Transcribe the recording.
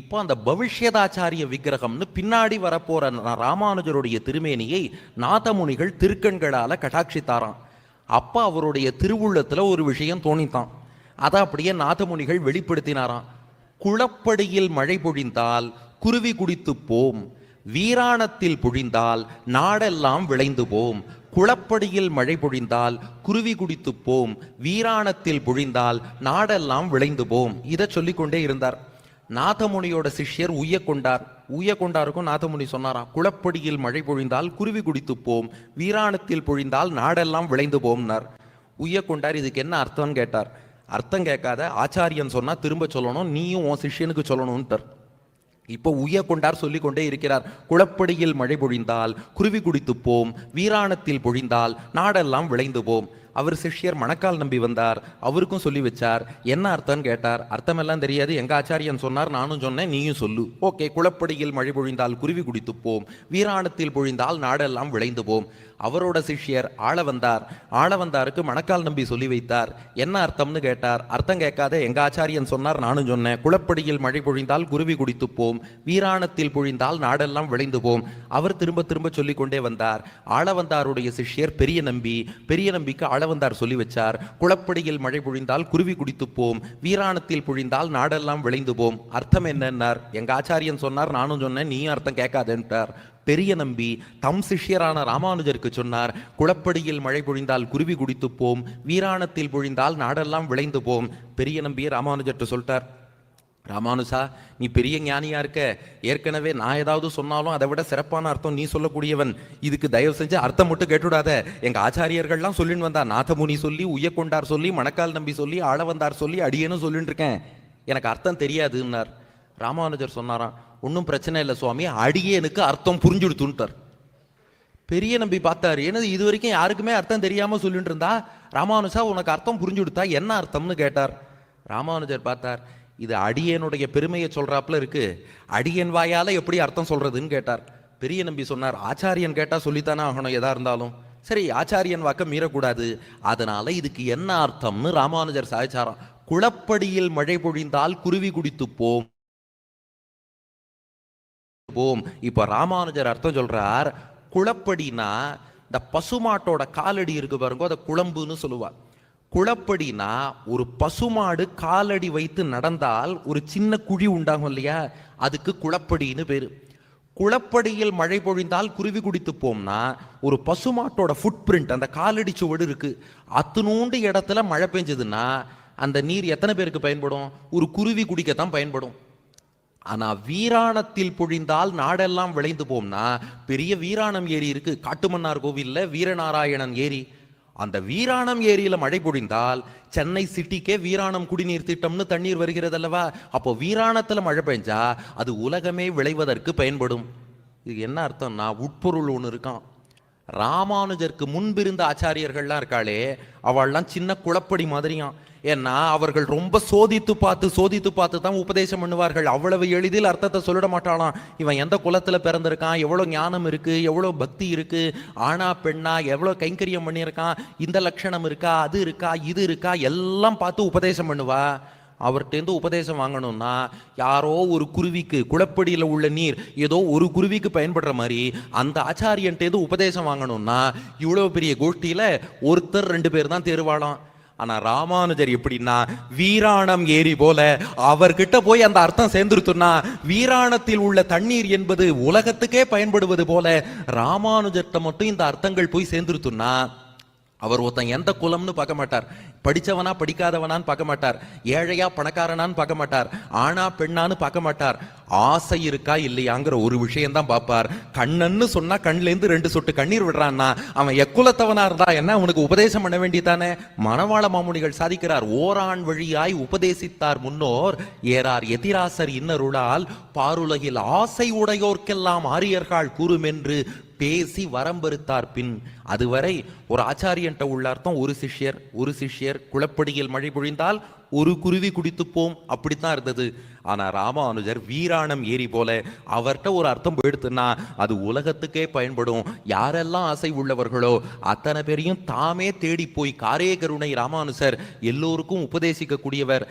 இப்போ அந்த பவிஷ்யதாச்சாரிய விக்கிரகம்னு பின்னாடி வரப்போற ராமானுஜருடைய திருமேனியை நாதமுனிகள் திருக்கண்களால கட்டாட்சித்தாராம் அப்பா அவருடைய திருவுள்ளத்துல ஒரு விஷயம் தோணித்தான். அதை அப்படியே நாதமுனிகள் வெளிப்படுத்தினாராம். குளப்படியில் மழை பொழிந்தால் குருவி குடித்து போம். வீராணத்தில் பொழிந்தால் நாடெல்லாம் விளைந்து போம். குளப்படியில் மழை பொழிந்தால் குருவி குடித்து போம். வீராணத்தில் பொழிந்தால் நாடெல்லாம் விளைந்து போம். இதை சொல்லிக்கொண்டே இருந்தார். நாதமுனியோட சிஷ்யர் உய்ய கொண்டார் உய்ய கொண்டாருக்கும் நாதமுனி சொன்னாராம் குளப்படியில் மழை பொழிந்தால் குருவி குடித்து போம் வீராணத்தில் பொழிந்தால் நாடெல்லாம் விளைந்து போம்னார். உய்ய கொண்டார் இதுக்கு என்ன அர்த்தம்னு கேட்டார்? அர்த்தம் கேட்காத ஆச்சாரியன் சொன்னால் திரும்ப சொல்லணும் நீயும் உன் சிஷ்யனுக்கு சொல்லணும்ன்ட்டார் இப்போ உய்ய கொண்டார் சொல்லிக் கொண்டே இருக்கிறார் குளப்படியில் மழை பொழிந்தால் குருவி குடித்து போம் வீராணத்தில் பொழிந்தால் நாடெல்லாம் விளைந்து போம். அவர் சிஷ்யர் மணக்கால் நம்பி வந்தார். அவருக்கும் சொல்லி வச்சார். என்ன அர்த்தம்னு கேட்டார். அர்த்தமெல்லாம் தெரியாது. எங்க ஆச்சாரியன் சொன்னார் நானும் சொன்னேன் நீயும் சொல்லு. ஓகே குளப்படியில் மழை பொழிந்தால் குருவி குடித்து போம். வீராணத்தில் பொழிந்தால் நாடெல்லாம் விளைந்து போம். அவரோட சிஷ்யர் ஆள வந்தார். ஆள வந்தாருக்கு மணக்கால் நம்பி சொல்லி வைத்தார். என்ன அர்த்தம்னு கேட்டார். அர்த்தம் கேட்காத எங்க ஆச்சாரியன் சொன்னார் நானும் சொன்னேன். குளப்படியில் மழை பொழிந்தால் குருவி குடித்து போம். வீராணத்தில் பொழிந்தால் நாடெல்லாம் விளைந்து போம். அவர் திரும்ப திரும்ப சொல்லிக்கொண்டே வந்தார். ஆள வந்தாருடைய சிஷ்யர் பெரிய நம்பி. பெரிய நம்பிக்கு ஆளவந்தார் சொல்லி வச்சார். குளப்படியில் மழை பொழிந்தால் குருவி குடித்துப்போம் வீராணத்தில் பொழிந்தால் நாடெல்லாம் விளைந்து போம். அர்த்தம் என்னன்னார்? எங்க ஆச்சாரியன் சொன்னார் நானும் சொன்னேன் நீயும் அர்த்தம் கேட்காதேன்ட்டார். பெரிய நம்பி தம் சிஷ்யரான ராமானுஜருக்கு சொன்னார் குளப்படியில் மழை பொழிந்தால் குருவி குடித்து போம். வீராணத்தில் பொழிந்தால் நாடெல்லாம் விளைந்து போம். பெரிய நம்பியை ராமானுஜர்கிட்ட சொல்லிட்டார். ராமானுசா நீ பெரிய ஞானியா இருக்க. ஏற்கனவே நான் ஏதாவது சொன்னாலும் அதை விட சிறப்பான அர்த்தம் நீ சொல்லக்கூடியவன். இதுக்கு தயவு செஞ்சு அர்த்தம் மட்டும் கேட்டுடாத எங்க ஆச்சாரியர்கள்லாம் சொல்லின்னு வந்தா நாதமுனி சொல்லி உய்யக்கொண்டார் சொல்லி மணக்கால் நம்பி சொல்லி ஆளவந்தார் சொல்லி அடியேன்னு சொல்லிட்டு இருக்கேன். எனக்கு அர்த்தம் தெரியாதுன்னார். ராமானுஜர் சொன்னாராம் ஒன்றும் பிரச்சனை இல்லை சுவாமி அடியேனுக்கு அர்த்தம் புரிஞ்சுடுத்துன்ட்டார். பெரிய நம்பி பார்த்தாரு என்னது இது வரைக்கும் யாருக்குமே அர்த்தம் தெரியாமல் சொல்லிட்டு இருந்தா? ராமானுஜா உனக்கு அர்த்தம் புரிஞ்சு கொடுத்தா என்ன அர்த்தம்னு கேட்டார். ராமானுஜர் பார்த்தார் இது அடியனுடைய பெருமையை சொல்கிறாப்புல இருக்கு. அடியன் வாயால் எப்படி அர்த்தம் சொல்றதுன்னு கேட்டார். பெரிய நம்பி சொன்னார் ஆச்சாரியன் கேட்டால் சொல்லித்தானே ஆகணும் எதா இருந்தாலும். சரி ஆச்சாரியன் வாக்க மீறக்கூடாது. அதனால இதுக்கு என்ன அர்த்தம்னு ராமானுஜர் சாதிச்சாராம். குளப்படியில் மழை பொழிந்தால் குருவி குடித்து போம். போம். இப்போ ராமானுஜர் அர்த்தம் சொல்றார் குளப்படினா இந்த பசுமாட்டோட காலடி இருக்கு பாருங்க அதை குழம்புன்னு சொல்லுவார். குளப்படினா ஒரு பசுமாடு காலடி வைத்து நடந்தால் ஒரு சின்ன குழி உண்டாகும் இல்லையா? அதுக்கு குளப்படின்னு பேரு. குளப்படியில் மழை பொழிந்தால் குருவி குடித்து போம்னா ஒரு பசுமாட்டோட ஃபுட் பிரிண்ட் அந்த காலடி சுவடு இருக்கு. அத்துணூண்டு இடத்துல மழை பெஞ்சதுன்னா அந்த நீர் எத்தனை பேருக்கு பயன்படும்? ஒரு குருவி குடிக்கத்தான் பயன்படும். ஆனா வீராணத்தில் பொழிந்தால் நாடெல்லாம் விளைந்து போம்னா பெரிய வீராணம் ஏரி இருக்கு. காட்டுமன்னார் கோவில்ல வீரநாராயணன் ஏரி. அந்த வீராணம் ஏரியில மழை பொழிந்தால் சென்னை சிட்டிக்கே வீராணம் குடிநீர் திட்டம்னு தண்ணீர் வருகிறது அல்லவா அப்போ வீராணத்துல மழை பெஞ்சா அது உலகமே விளைவதற்கு பயன்படும். இது என்ன அர்த்தம்னா உட்பொருள் ஒன்று இருக்கான் ராமானுஜருக்கு முன்பிருந்த ஆச்சாரியர்கள்லாம் இருக்காளே அவள்லாம் சின்ன குளப்படி மாதிரியாம். ஏன்னா அவர்கள் ரொம்ப சோதித்து பார்த்து சோதித்து பார்த்து தான் உபதேசம் பண்ணுவார்கள். அவ்வளவு எளிதில் அர்த்தத்தை சொல்லிட மாட்டாளாம். இவன் எந்த குலத்தில் பிறந்திருக்கான்? எவ்வளோ ஞானம் இருக்கு? எவ்வளோ பக்தி இருக்கு? ஆணா பெண்ணா எவ்வளோ கைங்கரியம் பண்ணியிருக்கான்? இந்த லட்சணம் இருக்கா? அது இருக்கா? இது இருக்கா? எல்லாம் பார்த்து உபதேசம் பண்ணுவா. அவர்கிட்டேருந்து உபதேசம் வாங்கணும்னா யாரோ ஒரு குருவிக்கு குளப்படியில் உள்ள நீர் ஏதோ ஒரு குருவிக்கு பயன்படுற மாதிரி அந்த ஆச்சாரியன்ட்டேருந்து உபதேசம் வாங்கணும்னா இவ்வளோ பெரிய கோஷ்டியில் ஒருத்தர் ரெண்டு பேர் தான் தேர்வாளாம். ஆனா ராமானுஜர் எப்படின்னா வீராணம் ஏரி போல அவர்கிட்ட போய் அந்த அர்த்தம் சேர்ந்துருத்துனா வீராணத்தில் உள்ள தண்ணீர் என்பது உலகத்துக்கே பயன்படுவது போல ராமானுஜர்கிட்ட மட்டும் இந்த அர்த்தங்கள் போய் சேர்ந்துருத்துனா அவர் ஒருத்தன் எந்த குலம்னு பார்க்க மாட்டார். படிச்சவனா படிக்காதவனான்னு பார்க்க மாட்டார். ஏழையா பணக்காரனான்னு பார்க்க மாட்டார். ஆணா பெண்ணான்னு பார்க்க மாட்டார். ஆசை இருக்கா இல்லையாங்கிற ஒரு விஷயம் தான் பார்ப்பார். கண்ணன்னு சொன்னா கண்ணுல ரெண்டு சொட்டு கண்ணீர் விடுறான்னா அவன் எக்குலத்தவனா இருந்தா என்ன? அவனுக்கு உபதேசம் பண்ண வேண்டியதானே? மணவாள மாமுனிகள் சாதிக்கிறார். ஓரான் வழியாய் உபதேசித்தார் முன்னோர். ஏறார் எதிராசர் இன்னருளால். பாருலகில் ஆசை உடையோர்க்கெல்லாம் ஆரியர்கள் கூறுமென்று பேசி வரம்பறுத்தார் பின். அதுவரை ஒரு ஆச்சாரியன்ட்ட உள்ள அர்த்தம் ஒரு சிஷ்யர் ஒரு சிஷ்யர் குளப்படியில் மழை பொழிந்தால் ஒரு குருவி குடித்து போம். அப்படித்தான் இருந்தது. ஆனா ராமானுஜர் வீராணம் ஏரி போல அவர்கிட்ட ஒரு அர்த்தம் போயிடுத்துன்னா அது உலகத்துக்கே பயன்படும். யாரெல்லாம் ஆசை உள்ளவர்களோ அத்தனை பேரையும் தாமே தேடி போய் காரே கருணை ராமானுஜர் எல்லோருக்கும் உபதேசிக்கக்கூடியவர்.